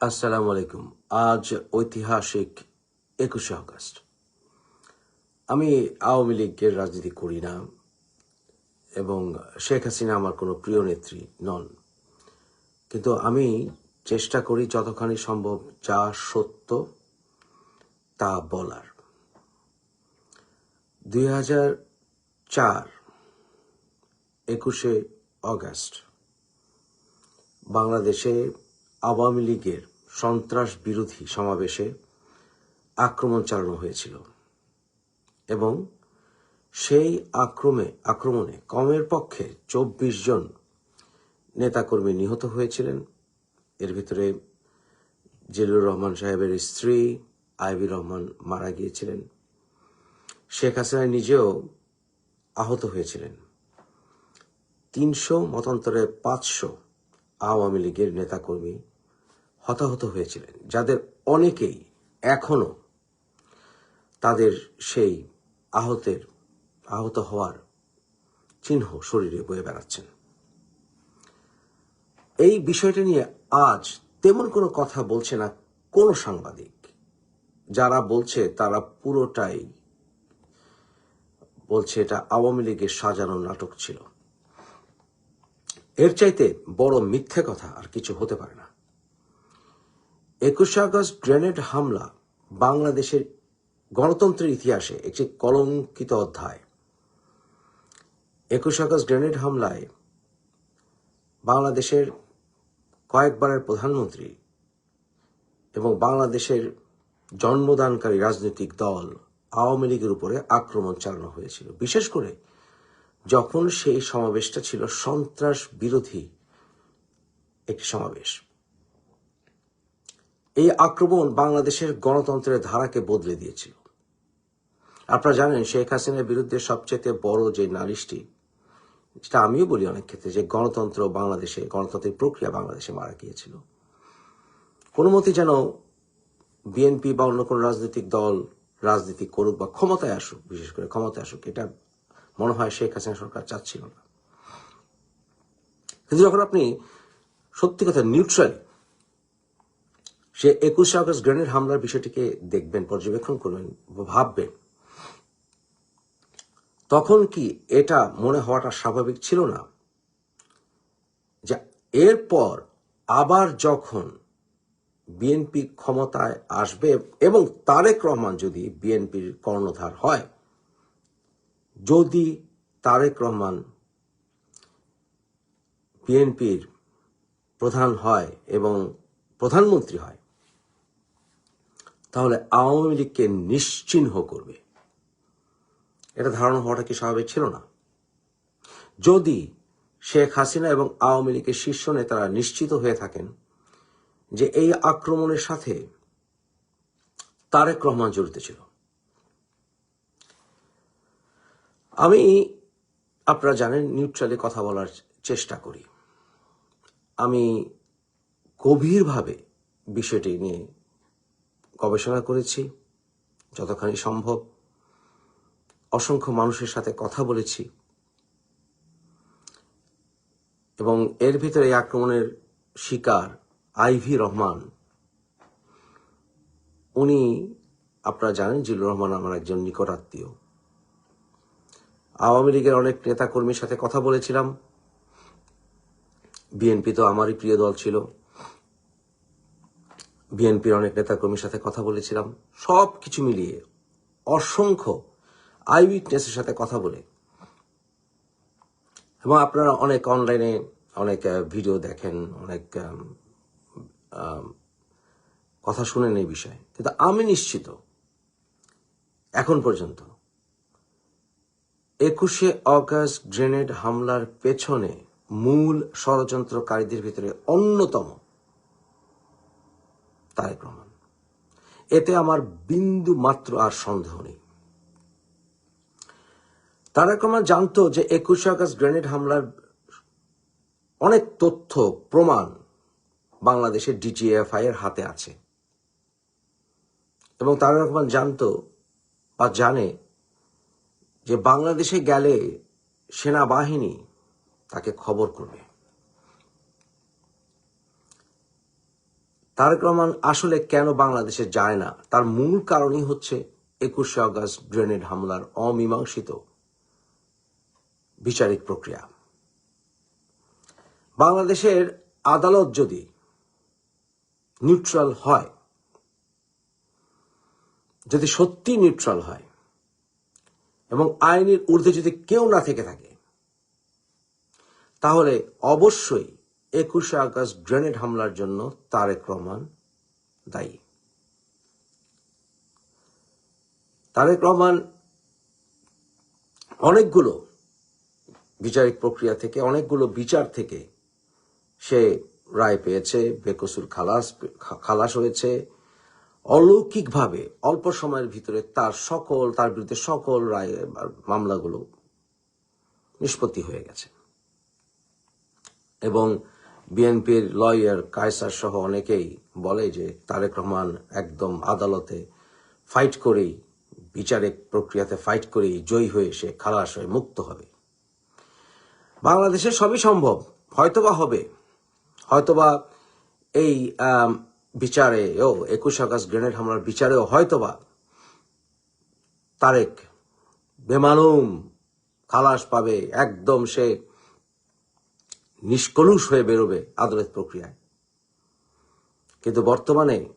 আসসালামু আলাইকুম। আজ ঐতিহাসিক একুশে আগস্ট। আমি আওয়ামী লীগের রাজনীতি করি না এবং শেখ হাসিনা আমার কোনো প্রিয় নেত্রী নন। কিন্তু আমি চেষ্টা করি যতখানি সম্ভব যা সত্য তা বলার। দুই হাজার চার একুশে অগাস্ট বাংলাদেশে আওয়ামী লীগের সন্ত্রাস বিরোধী সমাবেশে আক্রমণ চালানো হয়েছিল এবং সেই আক্রমে, আক্রমণে কমের পক্ষে চব্বিশ জন নেতাকর্মী নিহত হয়েছিলেন। এর ভিতরে জিলুর রহমান সাহেবের স্ত্রী আইবি রহমান মারা গিয়েছিলেন। শেখ হাসিনা নিজেও আহত হয়েছিলেন। তিনশো, মতান্তরে পাঁচশো আওয়ামী লীগের নেতাকর্মী হতাহত হয়েছিলেন, যাদের অনেকেই এখনও তাদের সেই আহতের, আহত হওয়ার চিহ্ন শরীরে বয়ে বেড়াচ্ছেন। এই বিষয়টা নিয়ে আজ তেমন কোনো কথা বলছে না কোনো সাংবাদিক, যারা বলছে তারা পুরোটাই বলছে এটা আওয়ামী লীগের সাজানো নাটক ছিল। এর চাইতে বড় মিথ্যে কথা আর কিছু হতে পারে না। একুশে আগস্ট গ্রেনেড হামলা বাংলাদেশের গণতন্ত্রের ইতিহাসে একটি কলঙ্কিত অধ্যায়। একুশে আগস্ট গ্রেনেড হামলায় বাংলাদেশের কয়েকবারের প্রধানমন্ত্রী এবং বাংলাদেশের জন্মদানকারী রাজনৈতিক দল আওয়ামী লীগের উপরে আক্রমণ চালানো হয়েছিল। বিশেষ করে যখন সেই সমাবেশটা ছিল সন্ত্রাস বিরোধী একটি সমাবেশ। আক্রমণ বাংলাদেশের গণতন্ত্রের ধারাকে বদলে দিয়েছিল। আপনারা জানেন, শেখ হাসিনার বিরুদ্ধে সবচেয়ে বড় যে নালিশটি যেটা আমিও বলি অনেক ক্ষেত্রে, যে গণতন্ত্র বাংলাদেশে গণতন্ত্রের প্রক্রিয়া বাংলাদেশে মারা গিয়েছিল। কোনো মতে যেন বিএনপি বা অন্য কোনো রাজনৈতিক দল রাজনীতি করুক বা ক্ষমতায় আসুক, বিশেষ করে ক্ষমতায় আসুক, এটা মনে হয় শেখ হাসিনা সরকার চাচ্ছিল না। কিন্তু যখন আপনি সত্যি কথা নিউট্রালি সে একুশে আগস্ট গ্রেনেড হামলার বিষয়টিকে দেখবেন, পর্যবেক্ষণ করবেন, ভাববেন। তখন কি এটা মনে হওয়াটা স্বাভাবিক ছিল না? এরপর আবার যখন বিএনপি ক্ষমতায় আসবে এবং তারেক রহমান যদি বিএনপির কর্ণধার হয়, যদি তারেক রহমান বিএনপির প্রধান হয় এবং প্রধানমন্ত্রী হয় তাহলে আওয়ামী লীগকে নিশ্চিহ্ন করবে। এটা ধারণা হওয়াটা কি স্বাভাবিক ছিল না? যদি শেখ হাসিনা এবং আওয়ামী লীগের শীর্ষ নেতারা নিশ্চিত হয়ে থাকেন যে এই আক্রমণের সাথে তারেক রহমান জড়িত ছিল। আমি, আপনারা জানেন, নিউট্রালি কথা বলার চেষ্টা করি। আমি গভীরভাবে বিষয়টি নিয়ে গবেষণা করেছি, যতখানি সম্ভব। অসংখ্য মানুষের সাথে কথা বলেছি। এবং এর ভিতরে এই আক্রমণের শিকার আইভি রহমান। উনি, আপনারা জানেন জিল্লুর রহমান আমার একজন নিকট আত্মীয়। আওয়ামী লীগের অনেক নেতা কর্মীর সাথে কথা বলেছিলাম। বিএনপি তো আমারই প্রিয় দল ছিল। বিএনপির অনেক নেতা কর্মীর সাথে কথা বলেছিলাম। সব কিছু মিলিয়ে অসংখ্য আই উইটনেসের সাথে কথা বলে। এবং আপনারা অনেক অনলাইনে অনেক ভিডিও দেখেন, অনেক কথা শুনেন এই বিষয়ে। কিন্তু আমি নিশ্চিত, এখন পর্যন্ত একুশে অগাস্ট গ্রেনেড হামলার পেছনে মূল ষড়যন্ত্রকারীদের ভিতরে অন্যতম তারেক রহমান এতে আমার বিন্দু মাত্র আর সন্দেহ নেই। তারেক রহমান জানতো যে একুশে আগস্ট গ্রেনেড হামলার অনেক তথ্য, প্রমাণ বাংলাদেশের ডিজিএফআই এর হাতে আছে। এবং তারেক রহমান জানতো বা জানে যে বাংলাদেশে গেলে সেনাবাহিনী তাকে খবর করবে। তারেক রহমান আসলে কেন বাংলাদেশে যায় না? তার মূল কারণই হচ্ছে একুশে আগস্ট গ্রেনেড হামলার অমীমাংসিত বিচারিক প্রক্রিয়া। বাংলাদেশের আদালত যদি নিউট্রাল হয়, যদি সত্যি নিউট্রাল হয়, এবং আইনের ঊর্ধ্বে যদি কেউ না থেকে থাকে, তাহলে অবশ্যই একুশে আগস্ট গ্রেনেড হামলার জন্য তারেক রহমান দায়ী। তারেক রহমান অনেকগুলো বিচারিক প্রক্রিয়া থেকে, অনেকগুলো বিচার থেকে সে রায় পেয়েছে। বেকসুর খালাস খালাস হয়েছে। অলৌকিকভাবে, অল্প সময়ের ভিতরে তার সকল, তার বিরুদ্ধে সকল রায়, মামলাগুলো নিষ্পত্তি হয়ে গেছে। এবং বিএনপির লয়ার কায়সার সহ অনেকেই বলে যে তারেক রহমান একদম আদালতে ফাইট করেই বিচারিক প্রক্রিয়াতে ফাইট করেই জয়ী হয়ে সে খালাস হয়ে মুক্ত হবে। বাংলাদেশে সবই সম্ভব, হয়তোবা হবে। হয়তোবা এই বিচারে ও একুশ আগস্ট গ্রেনেড হামলার বিচারেও হয়তোবা তারেক বেমালুম খালাস পাবে, একদম সে নিষ্কলুষ হয়ে বেরোবে আদালত প্রক্রিয়ায়। কিন্তু বর্তমানে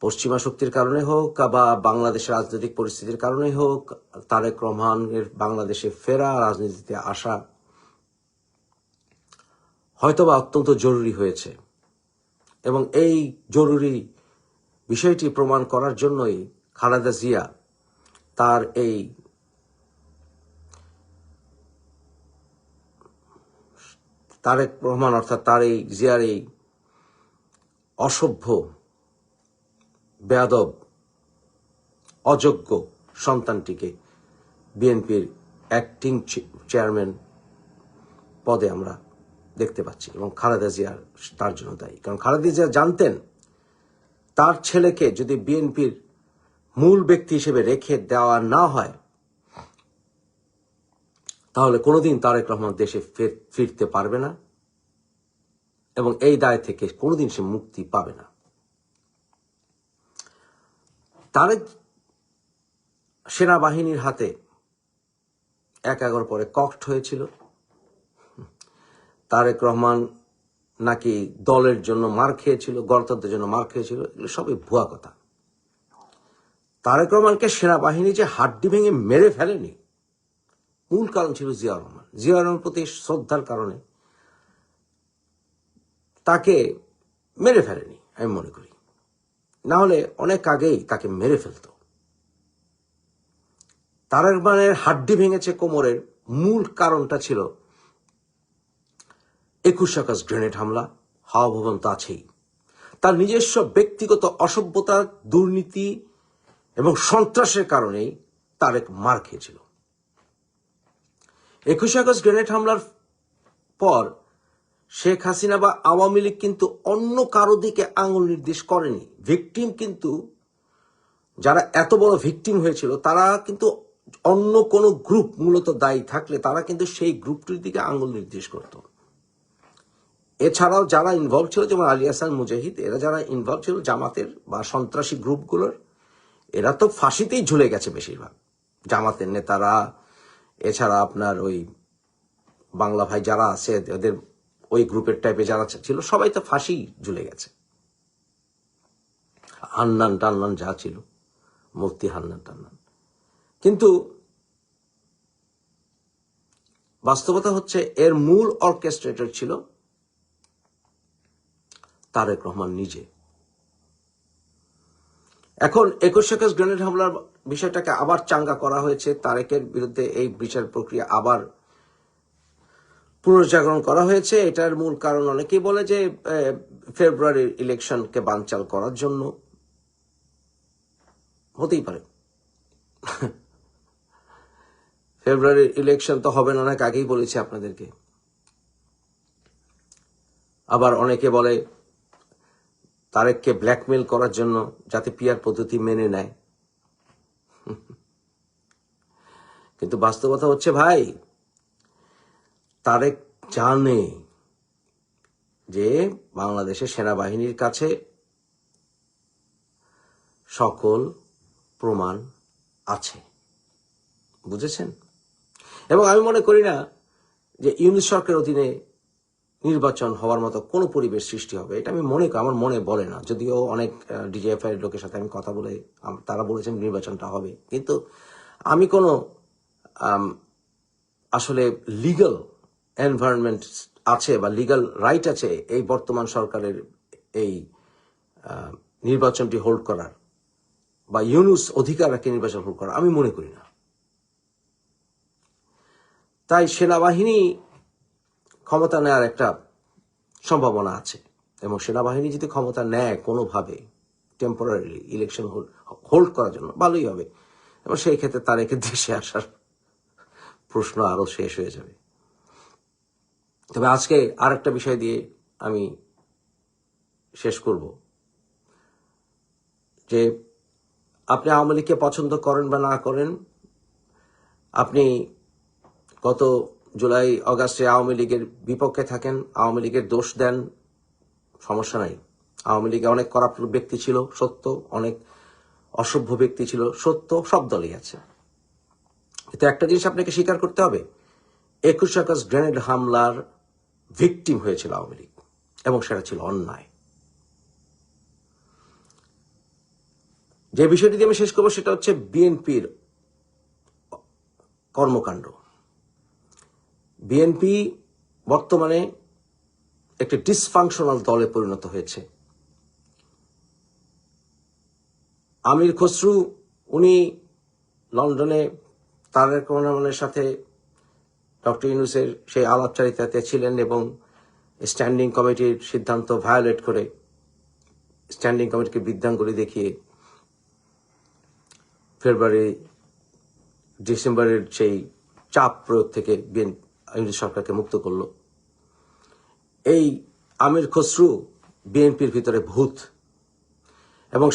পশ্চিমা শক্তির কারণে হোক, বা বাংলাদেশের রাজনৈতিক পরিস্থিতির কারণে হোক, তারেক রহমানের বাংলাদেশে ফেরা রাজনীতিতে আসা হয়তোবা অত্যন্ত জরুরি হয়েছে। এবং এই জরুরি বিষয়টি প্রমাণ করার জন্যই খালেদা জিয়া তার এই তারেক রহমান অর্থাৎ তার এই জিয়ার এই অসভ্য, বেয়াদব, অযোগ্য সন্তানটিকে বিএনপির অ্যাক্টিং চেয়ারম্যান পদে আমরা দেখতে পাচ্ছি এবং খালেদা জিয়ার তার জন্য দায়ী। কারণ খালেদা জিয়া জানতেন তার ছেলেকে যদি বিএনপির মূল ব্যক্তি হিসেবে রেখে দেওয়া না হয় তাহলে কোনোদিন তারেক রহমান দেশে ফের- ফিরতে পারবে না এবং এই দায় থেকে কোনোদিন সে মুক্তি পাবে না। তারেক সেনাবাহিনীর হাতে এক এগারো পরে কক্ট হয়েছিল। তারেক রহমান নাকি দলের জন্য মার খেয়েছিল, গণতন্ত্রের জন্য মার খেয়েছিল, এগুলো সবই ভুয়া কথা। তারেক রহমানকে সেনাবাহিনী যে হাড্ডি ভেঙে মেরে ফেলেনি মূল কারণ ছিল জিয়া রহমান। জিয়া রহমানের প্রতি শ্রদ্ধার কারণে তাকে মেরে ফেলেনি, আমি মনে করি। না হলে অনেক আগেই তাকে মেরে ফেলতো। তারেক রহমানের হাড্ডি ভেঙেছে কোমরের মূল কারণটা ছিল একুশ আগস্ট গ্রেনেড হামলা হাওয়া ভবন তো আছেই। তার নিজস্ব ব্যক্তিগত অসভ্যতা, দুর্নীতি এবং সন্ত্রাসের কারণেই তারেক মার খেয়েছিল। একুশে আগস্ট গ্রেনেড হামলার পর শেখ হাসিনা বা আওয়ামী লীগ কিন্তু অন্য কারও দিকে আঙুল নির্দেশ করেনি। ভিকটিম কিন্তু, যারা এত বড় ভিকটিম হয়েছিল, তারা কিন্তু অন্য কোনো গ্রুপ মূলত দায়ী থাকলে তারা কিন্তু সেই গ্রুপটির দিকে আঙুল নির্দেশ করত। এছাড়াও যারা ইনভলভ ছিল, যেমন আলী হাসান মুজাহিদ, এরা যারা ইনভলভ ছিল জামাতের বা সন্ত্রাসী গ্রুপগুলোর, এরা তো ফাঁসিতেই ঝুলে গেছে বেশিরভাগ। জামাতের নেতারা এছাড়া আপনার ওই বাংলা ভাই যারা আছে, ওদের ওই গ্রুপের টাইপে যারা ছিল, সবাই তো ফাঁসি ঝুলে গেছে। হান্নান টান্নান যা ছিল মূর্তি হান্নান টান্নান। কিন্তু বাস্তবতা হচ্ছে, এর মূল অর্কেস্ট্রেটর ছিল তারেক রহমান নিজে। এখন একুশ একুশ গ্রেনেড হামলার বিষয়টাকে আবার চাঙ্গা করা হয়েছে। তারেকের বিরুদ্ধে এই বিচার প্রক্রিয়া আবার পুনর্জাগরণ করা হয়েছে। এটার মূল কারণ অনেকেই বলে যে ফেব্রুয়ারির ইলেকশনকে বানচাল করার জন্য। হতেই পারে। ফেব্রুয়ারির ইলেকশন তো হবে না, অনেক আগেই বলেছি আপনাদেরকে। আবার অনেকে বলে, তারেককে ব্ল্যাকমেল করার জন্য যাতে পিয়ার পদ্ধতি মেনে নেয়। কিন্তু বাস্তবতা হচ্ছে ভাই, তারেক জানে যে বাংলাদেশের সেনাবাহিনীর কাছে সকল প্রমাণ আছে। বুঝেছেন? এবং আমি মনে করি না যে ইউনিট সরকারের অধীনে নির্বাচন হওয়ার মতো কোনো পরিবেশ সৃষ্টি হবে। এটা আমি মনে করি, আমার মনে বলে না। যদিও অনেক ডিজিএফআই লোকের সাথে আমি কথা বলে তারা বলেছেন নির্বাচনটা হবে। কিন্তু আমি কোনো আসলে লিগাল এনভায়রনমেন্ট আছে বা লিগাল রাইট আছে এই বর্তমান সরকারের এই নির্বাচনটি হোল্ড করার বা ইউনুস অধিকার রাখে নির্বাচন হোল্ড করার, আমি মনে করি না। তাই সেনাবাহিনী ক্ষমতা নেওয়ার একটা সম্ভাবনা আছে এবং সেনাবাহিনী যদি ক্ষমতা নেয় কোনোভাবে টেম্পোরারি ইলেকশন হোল্ড করার জন্য, ভালোই হবে। এবং সেই ক্ষেত্রে তারেকে দেশে আসার প্রশ্ন আরও শেষ হয়ে যাবে। তবে আজকে আরেকটা বিষয় দিয়ে আমি শেষ করব। যে আপনি আওয়ামী লীগকে পছন্দ করেন বা না করেন, আপনি গত জুলাই, অগাস্টে আওয়ামী লীগের বিপক্ষে থাকেন, আওয়ামী লীগের দোষ দেন, সমস্যা নাই। আওয়ামী লীগে অনেক করাপ্ট ব্যক্তি ছিল, সত্য, অনেক অসভ্য ব্যক্তি ছিল, সত্য সব দলই আছে। কিন্তু একটা জিনিস আপনাকে স্বীকার করতে হবে, একুশ আগস্ট গ্রেনেড হামলার ভিকটিম হয়েছিল আওয়ামী লীগ, এবং সেটা ছিল অন্যায়। যে বিষয়টি দিয়ে আমি শেষ করব সেটা হচ্ছে বিএনপির কর্মকাণ্ড। বিএনপি বর্তমানে একটি ডিসফাংশনাল দলে পরিণত হয়েছে। আমির খসরু, উনি লন্ডনে তারেক রহমানের সাথে ডক্টর ইউনুসের সেই আলাপচারিতাতে ছিলেন এবং স্ট্যান্ডিং কমিটির সিদ্ধান্ত ভায়োলেট করে স্ট্যান্ডিং কমিটিকে বিদ্যাঙ্গুলি দেখিয়ে ফেব্রুয়ারি, ডিসেম্বরের সেই চাপ প্রয়োগ থেকে বিএন- সরকারকে মুক্ত করল। এই আমির খসরু বিএনপির ভিতরে ভূত এবং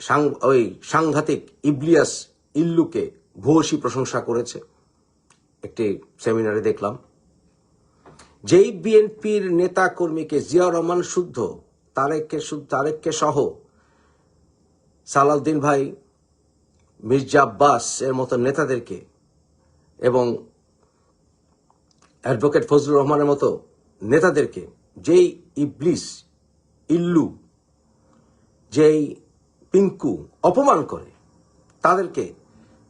সাং- ওই সাংঘাতিক ইবলিয়াস ইল্লুকে ভূয়সী প্রশংসা করেছে। একটি সেমিনারে দেখলাম। যেই বিএনপির নেতা কর্মীকে জিয়া রহমান শুদ্ধ, তারেককে তারেককে সহ সালাউদ্দিন ভাই, মির্জা আব্বাস এর মতো নেতাদেরকে এবং অ্যাডভোকেট ফজলুর রহমানের মতো নেতাদেরকে, যেই ইবলিস, ইল্লু, যেই পিঙ্কু অপমান করে, তাদেরকে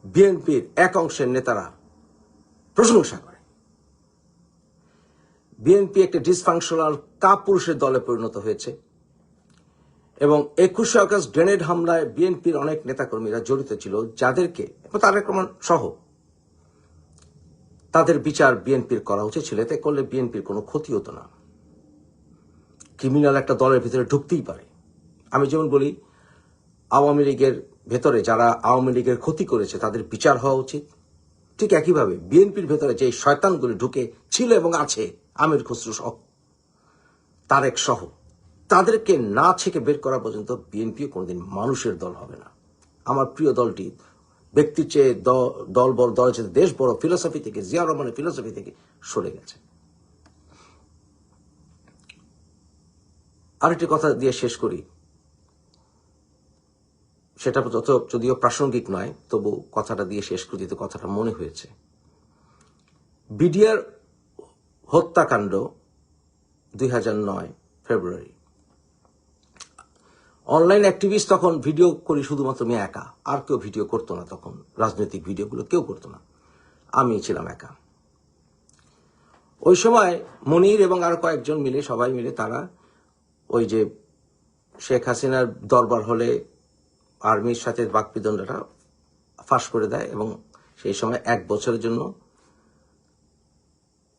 বিএনপির এক অংশের নেতারা প্রশংসা করে। বিএনপি একটি ডিসফাংশনাল কাপুরুষের দলে পরিণত হয়েছে এবং একুশে আগস্ট গ্রেনেড হামলায় বিএনপির অনেক নেতাকর্মীরা জড়িত ছিল, যাদেরকে তারেক রহমান সহ তাদের বিচার বিএনপির করা উচিত ছিল। এতে করলে বিএনপির কোনো ক্ষতি হতো না। ক্রিমিনাল একটা দলের ভিতরে ঢুকতেই পারে। আমি যেমন বলি, আওয়ামী লীগের ভেতরে যারা আওয়ামী লীগের ক্ষতি করেছে তাদের বিচার হওয়া উচিত। ঠিক একইভাবে বিএনপির ভেতরে যে শয়তানগুলি ঢুকে ছিল এবং আছে, আমির খসরু সহ তারেক সহ, তাদেরকে না ছেকে বের করা পর্যন্ত বিএনপিও কোনোদিন মানুষের দল হবে না। আমার প্রিয় দলটি, ব্যক্তির চেয়ে দল বড়, দলের চেয়ে দেশ বড় ফিলোসফি থেকে, জিয়া রহমানের ফিলোসফি থেকে সরে গেছে। আরেকটি কথা দিয়ে শেষ করি। সেটা যত যদিও প্রাসঙ্গিক নয়, তবু কথাটা দিয়ে শেষ করি কথাটা মনে হয়েছে। বিডিআর হত্যাকাণ্ড দুই ফেব্রুয়ারি। অনলাইন অ্যাক্টিভিস্ট তখন ভিডিও করি শুধুমাত্র আমি একা, আর কেউ ভিডিও করতো না তখন, রাজনৈতিক ভিডিওগুলো কেউ করতো না, আমি ছিলাম একা। ওই সময় মনির এবং আর কয়েকজন মিলে, সবাই মিলে তারা ওই যে শেখ হাসিনার দরবার হলে আর্মির সাথে বাকবিদণ্ডটা ফাঁস করে দেয় এবং সেই সময় এক বছরের জন্য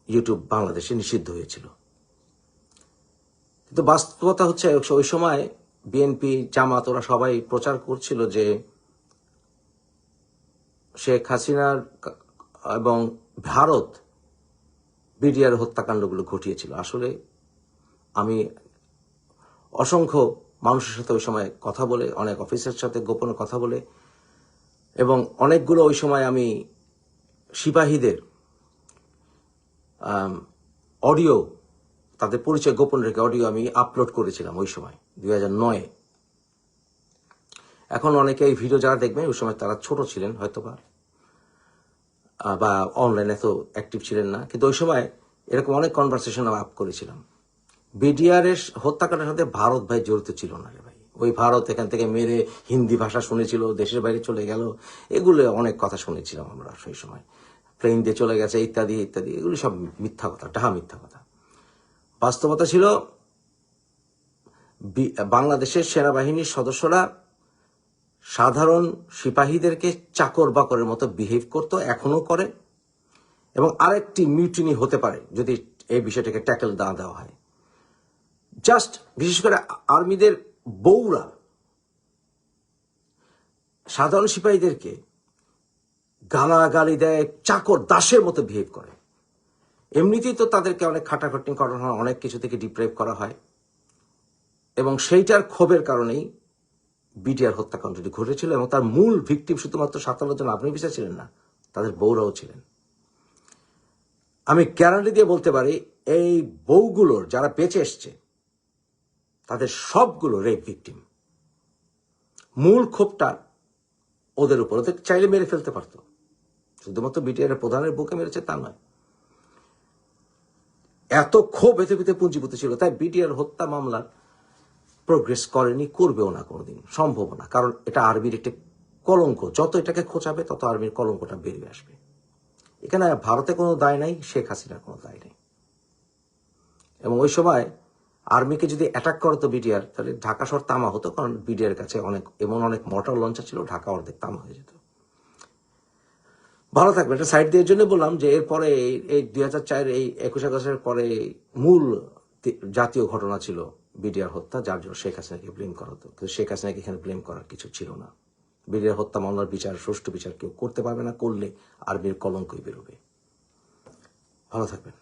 ইউটিউব বাংলাদেশে নিষিদ্ধ হয়েছিল। কিন্তু বাস্তবতা হচ্ছে ওই সময় বিএনপি, জামাত ওরা সবাই প্রচার করছিল যে শেখ হাসিনার এবং ভারত বিডিআর হত্যাকাণ্ডগুলো ঘটিয়েছিল। আসলে আমি অসংখ্য মানুষের সাথে ওই সময় কথা বলে অনেক অফিসের সাথে গোপনে কথা বলে এবং অনেকগুলো ওই সময় আমি সিপাহীদের অডিও তাদের পরিচয় গোপন রেখে অডিও আমি আপলোড করেছিলাম ওই সময় দুই হাজার নয়ে। এখন অনেকে এই ভিডিও যারা দেখবেন ওই সময় তারা ছোট ছিলেন হয়তোবা আহ, বা অনলাইনে তো অ্যাক্টিভ ছিলেন না কিন্তু ওই সময় এরকম অনেক কনভারসেশন আমি আপ করেছিলাম। বিডিআর এর হত্যাকাণ্ডের সাথে ভারত ভাই জড়িত ছিল না রে ভাই। ওই ভারত এখান থেকে মেরে হিন্দি ভাষা শুনেছিল, দেশের বাইরে চলে গেল, এগুলো অনেক কথা শুনেছিলাম আমরা সেই সময়। প্লেন দিয়ে চলে গেছে, ইত্যাদি ইত্যাদি, এগুলি সব মিথ্যা কথা, ডাহা মিথ্যা কথা। বাস্তবতা ছিল বাংলাদেশের সেনাবাহিনীর সদস্যরা সাধারণ সিপাহীদেরকে চাকর বাকরের মতো বিহেভ করতো এখনও করে। এবং আরেকটি মিউটিনি হতে পারে, যদি এই বিষয়টাকে ট্যাকেল না দেওয়া হয়। জাস্ট বিশেষ করে আর্মিদের বউরা, সাধারণ সিপাহীদেরকে গালাগালি দেয়, চাকর দাসের মতো বিহেভ করে। এমনিতেই তো তাদেরকে অনেক খাটাখাটনি করা হয়, অনেক কিছু থেকে ডিপ্রাইভ করা হয়। এবং সেইটার ক্ষোভের কারণেই বিটিআর হত্যাকাণ্ডটি ঘটেছিল এবং তার মূল ভিকটিম শুধুমাত্র সাতান্ন জন আপনি অফিসার ছিলেন না, তাদের বউরাও ছিলেন। আমি গ্যারান্টি দিয়ে বলতে পারি, এই বউগুলোর যারা বেঁচে এসছে তাদের সবগুলো রেপ ভিকটিম মূল ক্ষোভটা ওদের উপর। ওদের চাইলে মেরে ফেলতে পারতো। শুধুমাত্র বিটিআর প্রধানের বুকে মেরেছে তা নয়। এত ক্ষোভ এতে ভিতরে পুঞ্জীভূত ছিল, তাই বিটিআর হত্যা মামলার প্রোগ্রেস করেনি, করবেও না কোনোদিন সম্ভব না। কারণ এটা আর্মির একটি কলঙ্ক। যত এটাকে খোঁচাবে, তত আর্মির কলঙ্কটা বেরিয়ে আসবে। এখানে ভারতে কোনো দায় নাই, শেখ হাসিনার কোনো দায় নেই। এবং ওই সময় আর্মিকে যদি অ্যাটাক করতো বিডিআর তাহলে ঢাকা শহর তামা হতো, কারণ বিডিআর কাছে অনেক, এমন অনেক মোটর লঞ্চা ছিল, ঢাকা অর্ধেক তামা হয়ে যেত। ভালো থাকবে এটা সাইড দিয়ে জন্য বললাম যে এরপরে এই দুই হাজার চার এই একুশ আগস্টের পরে মূল জাতীয় ঘটনা ছিল বিডিআর হত্যা, যার জন্য শেখ হাসিনাকে ব্লেম করা হতো। কিন্তু শেখ হাসিনাকে এখানে ব্লেম করার কিছু ছিল না। বিডিআর হত্যা মামলার বিচার, সুষ্ঠু বিচার কেউ করতে পারবে না, করলে আর্মির কলঙ্কই বেরোবে। ভালো থাকবেন।